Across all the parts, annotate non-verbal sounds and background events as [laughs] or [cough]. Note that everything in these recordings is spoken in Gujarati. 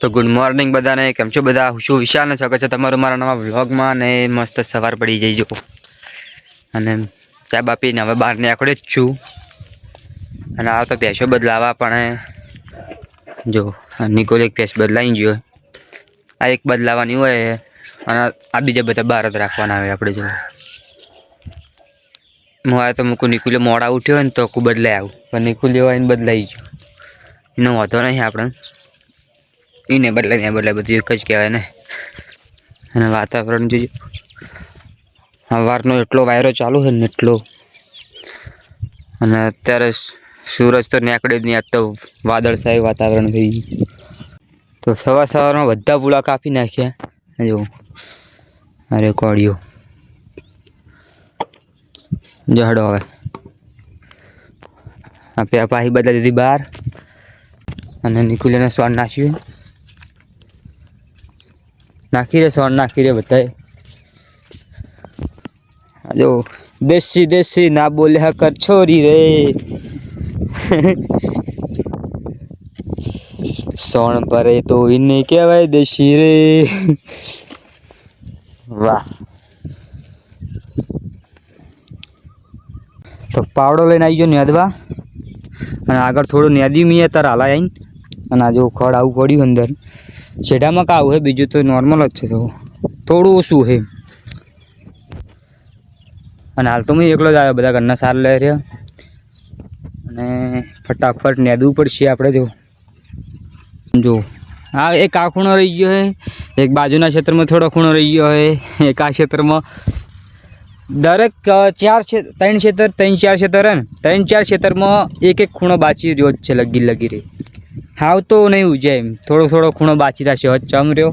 તો ગુડ મોર્નિંગ બધાને, કેમ છો બધા? શું વિશાલ ને શકો છો તમારું મારા નવા વ્લોગમાં ને મસ્ત સવાર પડી જઈજો અને ચા બાપીને હવે બહાર નીકળ્યો જ છું. અને આ તો ભેંસો બદલાવા પણ જો નિકોલ એક ભેંસ બદલાઈ ગયો. આ એક બદલાવાની હોય અને આ બીજા બધા બહાર જ રાખવાના આવે આપણે જો. મારે તો મૂકું નિકુલ્યો મોડા ઉઠ્યો હોય ને તો ખૂબ બદલાઈ આવું. પણ નિકુલ્યો હોય ને બદલાઈ ગયો. એનો વાંધો નહીં આપણે. એને બદલે ને બદલે બધું એક જ કહેવાય ને. અને વાતાવરણ જોઈએ સવારનો એટલો વાયરો ચાલુ છે ને એટલો. અને અત્યારે સૂરજ તો નીકળે જ નહીં, આજ તો વાદળછાયું વાતાવરણ થઈ ગયું. તો સવાર સવારમાં બધા પૂળા કાપી નાખ્યા. જો અરે કોળીઓ જહડો હવે. આપણે આ પાહી દીધી બહાર. અને નિકુલિયાને સ્વાન નાખ્યું. નાખી રે સોન નાખી રે બધા જો, દેશી દેશી, ના બોલ્યા કર છોરી રે. સોણ પરે તો એને કહેવાય દેશી રે. વાહ. તો પાવડો લઈને આવી ગયો નેદવા. અને આગળ થોડું નેદી મીએ, તાર હાલા આવીને અને આ જો ખડ આવું પડ્યું અંદર. છેડામાં કાવું હે બીજું તો નોર્મલ જ છે તો. થોડું ઓછું છે અને હાલ તો હું એકલો જ આવ્યો, બધા ઘરના સાર લઈ રહ્યા. અને ફટાફટ નેદવું પડશે આપણે જો. જો. હા એક આ ખૂણો રહી ગયો હે. એક બાજુના ક્ષેત્રમાં થોડો ખૂણો રહી ગયો હે. એક આ ક્ષેત્રમાં દરેક ચાર ત્રણ ક્ષેત્ર, ત્રણ ચાર ક્ષેત્ર હે ને. ત્રણ ચાર ક્ષેત્રમાં એક એક ખૂણો બાચી રહ્યો જ છે, લગી લગી રહી. હાવ તો નહીં ઉજે એમ. થોડો થોડો ખૂણો બાચી રાખ્યો ચમ રહ્યો.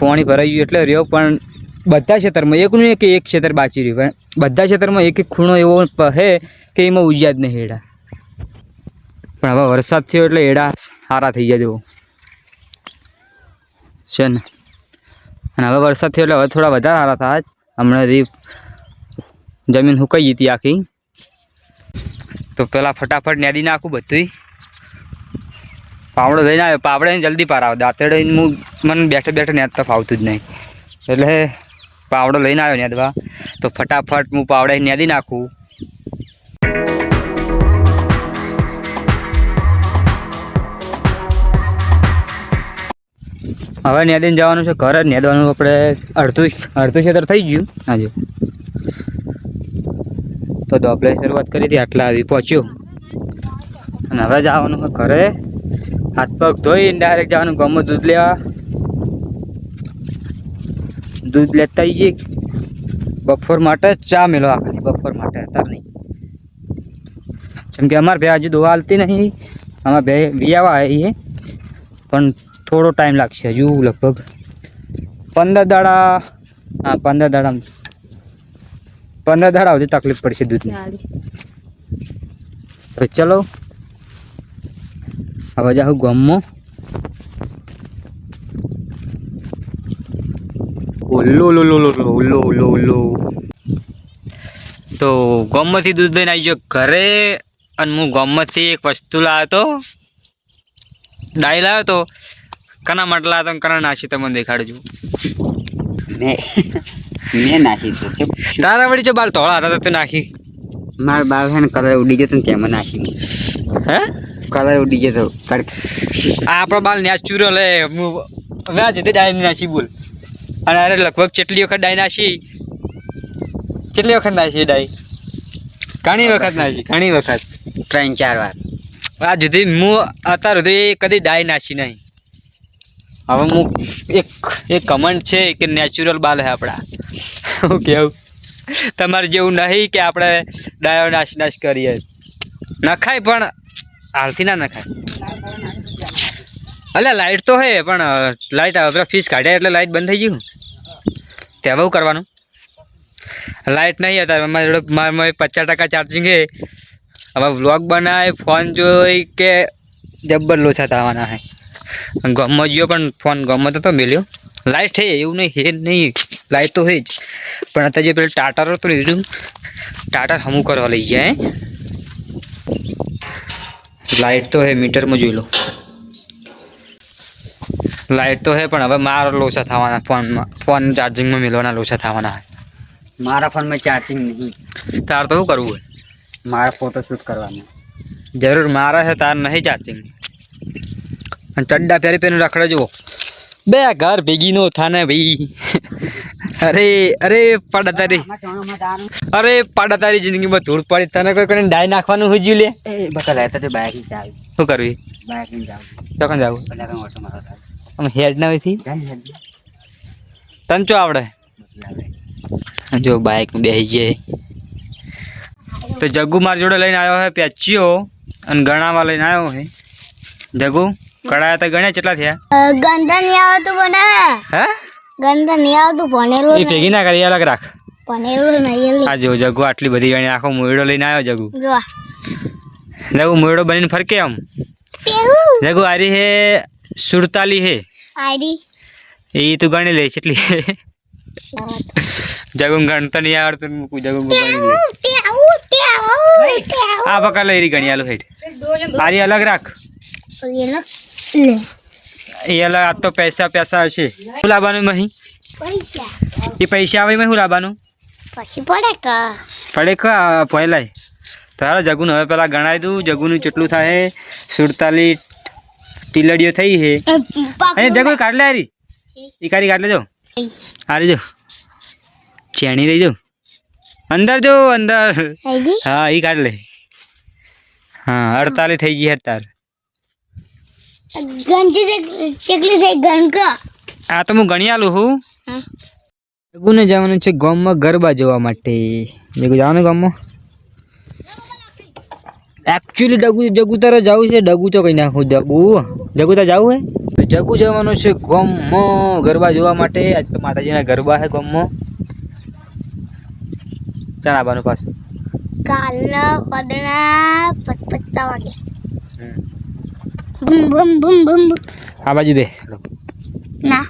પાણી ભરાઈ ગયું એટલે રહ્યો, પણ બધા ક્ષેત્રમાં એકનું એક એક ક્ષેત્ર બાચી રહ્યું બધા ક્ષેત્રમાં એક એક ખૂણો એવો હે કે એમાં ઉજ્યા જ નહીં હેડા. પણ હવે વરસાદ થયો એટલે એડા સારા થઈ ગયા જેવો છે ને? અને હવે વરસાદ થયો એટલે હવે થોડા વધારે સારા થાય. હમણાંથી જમીન સુકાઈ ગઈ હતી આખી. તો પહેલાં ફટાફટ નેદી નાખું બધુંય. પાવડો લઈને આવ્યો. પાવડે જલ્દી પાર આવે. દાંતેડે હું મને બેઠે બેઠે નેદતા ફાવતું જ નહીં. એટલે પાવડો લઈને આવ્યો નેદવા તો ફટાફટ હું પાવડે નેદી નાખું. હવે નેદીને જવાનું છે ઘરે. નેદવાનું આપણે અડધું અડધું ક્ષેત્ર થઈ ગયું. આજે તો આપણે શરૂઆત કરી હતી. આટલા આવી પહોંચ્યો. અને હવે જવાનું ઘરે. હાથ પગ ધોઈને ડાયરેક્ટ જવાનું ગામમાં દૂધ લેવા. દૂધ લેતા આવીએ બપોર માટે ચા મેળવા ખાલી બપોર માટે અત્યારે નહીં. જેમ કે અમારે બે હજુ દોવા હાલતી નહીં. અમારે બે વિયાવા આવીએ પણ થોડો ટાઈમ લાગશે હજુ લગભગ. પંદર દાડા હા પંદર દાડા પંદર દાડા સુધી તકલીફ પડશે દૂધની. તો ચલો. હવે જાઉં ગામમાં ઓલો લો લો લો લો લો લો તો ગામમાંથી દૂધ લઈને આવી ગયો ઘરે અને હું ગામમાંથી એક વસ્તુ લાવ્યો હતો ડાય લાવ્યો તો કના માટે લાવ્યો હતો કના નાસી તમને દેખાડજો. મેં મેં નાસી તો તારા વળી જો બાલ ધોળા હતા તો તું નાખી. મારા બાલ છે કલર ઉડી ગયો ને તેમાં નાખી. હે? કલર ઉડી ગયો તો આ આપણો બાલ નેચુરલ હે હું હવે આ જતે ડાય નાસી બોલ. અને અરે લગભગ કેટલી વખત ડાય નાસી કેટલી વખત નાસી ડાય? ઘણી વખત નાસી ઘણી વખત. ત્રણ ચાર વાર. આ જુદી હું અત્યાર સુધી કદી ડાય નાસી નહીં. હવે હું એક એક કમેન્ટ છે કે નેચરલ બાલ હે આપણા હું કેવું? તમારે જેવું નહીં કે આપણે ડાયો નાશ નાશ કરીએ. નખાય પણ હાલથી ના નખાય. અલ્યા લાઇટ તો હે, પણ લાઇટ પેલા ફીસ કાઢ્યા એટલે લાઇટ બંધ થઈ ગયું. તે હવે કરવાનું? લાઇટ નહીં હતા મારી જોડે, મારે પચાસ ટકા ચાર્જિંગ છે હવે વ્લોગ બનાવે ફોન જોઈ કે જબ્બર લોછા થવાના હે. ગમમાં ગયો પણ ફોન ગમમાં તો મેલ્યો. લાઇટ હે, એવું નહીં, હે નહીં. લાઇટ તો હે જ. પણ અત્યારે જે પેલું ટાટર હતું લીધું ટાટર હમું કરવા લઈ જાય લાઇટ તો હે મીટરમાં જોઈ લો. લાઇટ તો હે પણ હવે મારો લોસા થવાના ફોનમાં. ફોન ચાર્જિંગમાં મેળવાના લોસા થવાના મારા ફોનમાં ચાર્જિંગ નહીં. તાર તો શું કરવું હોય? મારા ફોટોશૂટ કરવાનું. જરૂર મારા છે તાર નહીં ચાર્જિંગ અને ચડ્ડા પહેરી પહેરીને રખડે જુઓ. બે ઘર ભેગી નો થાને ભાઈ. અરે અરે પાડા તારી. અરે પાડા તારી જિંદગીમાં ધૂળ પડી. તને કોઈ કરીને ડાય નાખવાનું હોય જ્યું લે? એ બતા લેતા તે બાઈકની ચાવી શું કરવી? બાઈકની જાવ જાવું પેલા તો ઓટો મારો થાય. આમ હેડ ના હોયથી તને ચો આવડે? જો બાઇક બેસી જાય તો જગ્ગુ મારી જોડે લઈને આવ્યો હે પેચ્યો. અને ગણાવા લઈને આવ્યો હે. જગ્ગુ કડાયા તો ગણ્યા કેટલા થયા? ગંધા નહીં આવતું બનાવે હે? ગંધા નહીં આવતું ભણેલું એ ભેગી ના કરી અલગ રાખ. ભણેલું નહીં આ જો જગ્ગુ આટલી બધી ગણી આખો મોયડો લઈને આવ્યો જગ્ગુ જો જગ્ગુ મોયડો બનીને ફરકે આમ. પેલું જગ્ગુ આરી હે સુરતાલી હે. આઈડી એ તું ગણી લે કેટલી જગુ ગણતો નહીં આવડતું મૂકું જગુ ગણી લે આ પકડ લઈ રહી ગણી આલુ હેઠ. આરી અલગ રાખ. લે એ અલગ આ તો પૈસા પૈસા હશે શું લાવવાનું મહી પૈસા એ પૈસા આવે એમાં શું લાવવાનું પછી પડે કા પડે કા પહેલાય તારા જગુને હવે પેલા ગણાવી દઉં જગુનું કેટલું થાય સુડતાલી ટીલડીઓ થઈ છે અને જગુ કાઢ લે હારી એ કાઢી કાઢ લેજો હારી જો ચેણી રહી જો અંદર જો અંદર આઈડી હા એ કાઢ લે હા અડતાલીસ થઈ ગઈ તાર ગંજી ચકલી થઈ ગણકા. આ તો હું ગણી આલું હું. જગુને જવાનું છે ગામમાં ગરબા જોવા માટે. જગુ જવાનું ગામમાં. એકચ્યુઅલી ડગુ જગુ તારે જવું છે ડગુ તો કઈ નાખું ડગુ. જગુ તારે જવું હે જગુ જવાનું છે ગામમાં ગરબા જોવા માટે. આજ તો માતાજીના ગરબા છે ગામમાં. ચણાબાનું પાછું. કાલના પદના પચપચા વાગે. બુમ બમ બમ બુમ. આ બાજુ બે ના.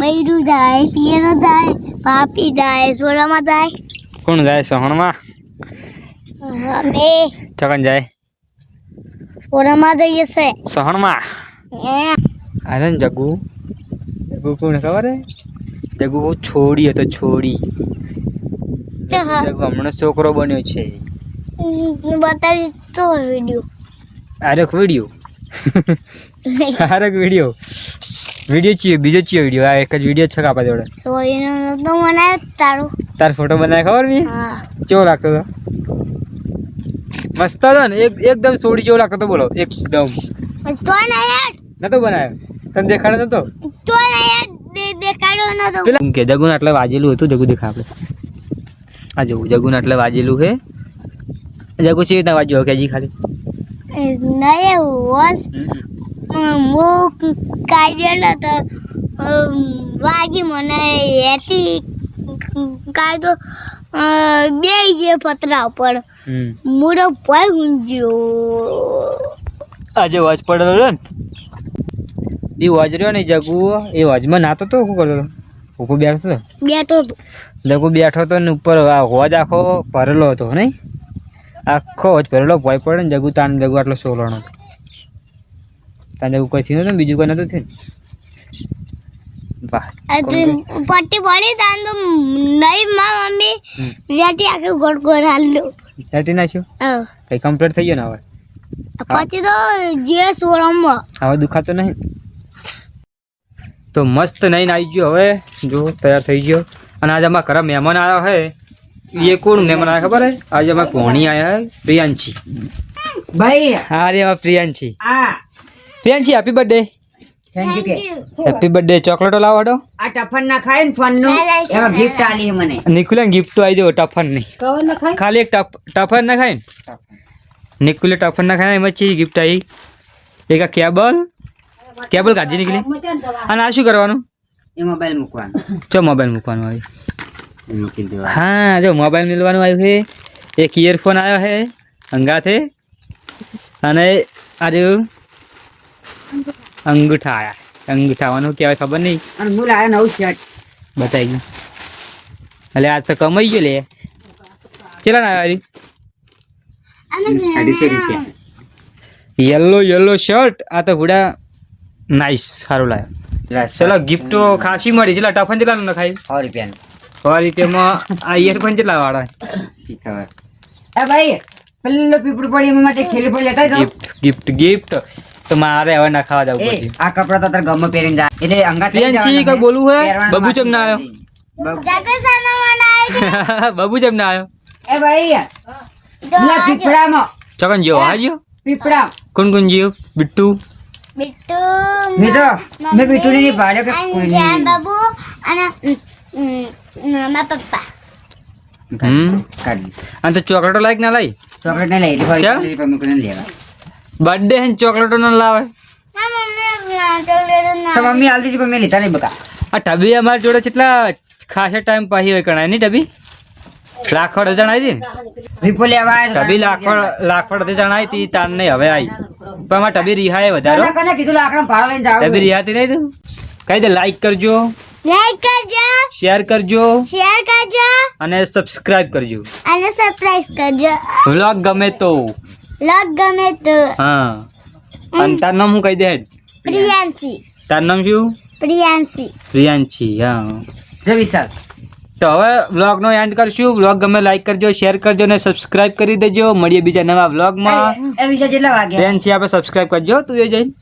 બૈરું જાય પિયરો જાય પાપી જાય સોડામાં જાય. કોણ જાય સહણમાં? અમે. ચકન જાય. સોડામાં જઈએ છે. સહણમાં? અરે જગુ. જગુ કોણ ખબર હે? જગુ બહુ છોડી હતો છોડી. હમણાં છોકરો બન્યો છે. બતાવીશ તો વીડિયો. આરક વીડિયો. આરક વીડિયો. વીડિયો ચિયો બીજો ચિયો વીડિયો. આ એક જ વીડિયો છે કાપા જોડે. સોરીનો તો બનાવ્યો તારો. તાર ફોટો બનાવે ખબર બી હા. કેવો લાગતો તો મસ્ત હતો ને? એક એકદમ સોડી જેવો લાગતો તો બોલો. એકદમ. તો ના નતો બનાવ્યો તને દેખાડો નતો? તો દેખાડ્યો નતો. પેલા કે જગુને આટલે વાજેલું હતું જગુ દેખા આપણે આ જવું જગુને એટલે વાજેલું છે. જગુ સી રીતના વાજ્યો કે હજી ખાલી? નહીં વોસ હું કાઢેલો તો વાગી મને એથી કાયદો બે જે પતરા ઉપર હમ. મૂળો ભય ગુંજ્યો આજે વાજ પડેલો ને? એ વાજ રહ્યો ને જગુ એ વાજમાં નાતો તો શું કરતો હતો? ઉપર બેઠો હતો બેઠો હતો જગુ બેઠો હતો ને ઉપર હોજ આખો ભરેલો હતો નહીં? આખો હોજ ભરેલો ભોય પડે ને જગુ તાણ જગુ આટલો સોલણો. હતો તાણ જગુ કોઈ થયું નતું ને બીજું કોઈ નતું થયું? પટ્ટી પડી તાન તો નહીં માં મમ્મી. વ્યાટી આખું ગોળ ગોળ હાલ્યો વ્યાટી નાખ્યું? હા. કઈ કમ્પ્લીટ થઈ ગયો ને હવે? પછી તો જે સોળમ. હવે દુખાતો નહીં? તો મસ્ત નહીં આવી ગયો હવે. જો તૈયાર થઈ ગયો. અને આજે અમારા ઘરે મહેમાન આવ્યો હે. એ કોણ મહેમાન આવ્યા ખબર હે? આજે અમારા ભોણી આવ્યા હે પ્રિયાંશી. ભાઈ. હા રે અમારા Priyanshi. Priyanshi happy birthday thank you happy birthday ચોકલેટો લાવો હડો. આ ટફન ના ખાય ને ફોનનું એમાં ગિફ્ટ આલી મને. નિકુલે ગિફ્ટ આવી દો ટફન કવર ના ખાય? ખાલી એક ટફ ટફન ના ખાય ને? નિકુલે ટફન ના ખાય એમાં ચી ગિફ્ટ આવી એક આ કેબલ. કેબલ કાઢી નીકળી? અને આ શું કરવાનું? એ મોબાઈલ મૂકવાનો. ચો મોબાઈલ મૂકવાનું આવ્યું. મૂકી દેવા હા જો મોબાઈલ મેળવાનું આવ્યું છે એક ઇયરફોન આવ્યો છે અંગાથે અને આજે અંગૂઠા. આવ્યા અંગૂઠાવાનું કહેવાય ખબર નહીં? અને મૂળ આવ્યો નવું શર્ટ બતાવી ગયું એટલે આજ તો કમાઈ ગયો લે. ચેલા ના આવ્યા યલો યલો શર્ટ આ તો હુડા નાઈસ સારું લાગે. ચલો ગિફ્ટો ખાસી મળી. છે ટફન કેટલા ન ખાઈ સો રૂપિયાનું. સો રૂપિયામાં આ ઇયરફોન કેટલા વાળા. ઠીક એ ભાઈ પેલો પીપળું પડી એમાં માટે ખેલી પડી લેતા ગિફ્ટ ગિફ્ટ ગિફ્ટ તો મારે હવે ના ખાવા જવું પડશે આ કપડા તો તાર ગમે પહેરીને જા. એટલે અંગા પ્રિયંશી, જવાના બોલું બોલવું હે? બબુ ચમ ના આવ્યો? [laughs] બબુ- ચમ ના આવ્યો? એ ભાઈ પેલા પીપળામાં. ચોકન જેવો હા જીઓ? પીપળા. કોણ કોણ જીઓ? બિટ્ટુ? બિટ્ટુ મેં તો મેં બીટુને નહીં પાડ્યો કે કોઈ નહીં. બાબુ અને મારા પપ્પા. હમ? અને તો ચોકલેટો લાઈક ના લઈ ચોકલેટ ને લઈ પણ મૂકીને લેવા. બર્થડે હે ચોકલેટો ના લાવે? ના મમ્મી ચોકલેટ તો મમ્મી હાલતી હતી પણ મેં લીધા નહીં બકા. આ ટબી અમારી જોડે કેટલા ખાસા ટાઈમ પાહી હોય કણાય નહીં ટબી લાખવડ હતી જણાવી હતી ને? વિપો લેવા આવ્યો તો ટબી લાખવડ લાખવડ હતી જણાવી હતી તાર નહીં હવે આવી પણ આમાં ટબી રિહાય વધારો કીધું લાકડા ભાડા લઈને જાવ ટબી રિહાતી નહીં તું? કઈ દે લાઈક કરજો લાઈક કરજો. શેર કરજો શેર કરજો. અને સબસ્ક્રાઇબ કરજો. અને સબસ્ક્રાઇબ કરજો. વ્લોગ ગમે તો. લોગ ગમે તો. હા. અને તાર નામ હું કહી દે પ્રિયાંશી. તાર નામ શું? પ્રિયાંશી. પ્રિયાંશી હા. જો વિશાલ તો હવે વ્લોગનો એન્ડ કરશું. વ્લોગ ગમે લાઈક કરજો શેર કરજો ને સબસ્ક્રાઇબ કરી દેજો. મળીએ બીજા નવા વ્લોગમાં. બેન છે આપણે સબસ્ક્રાઇબ કરજો. તું એ જઈને.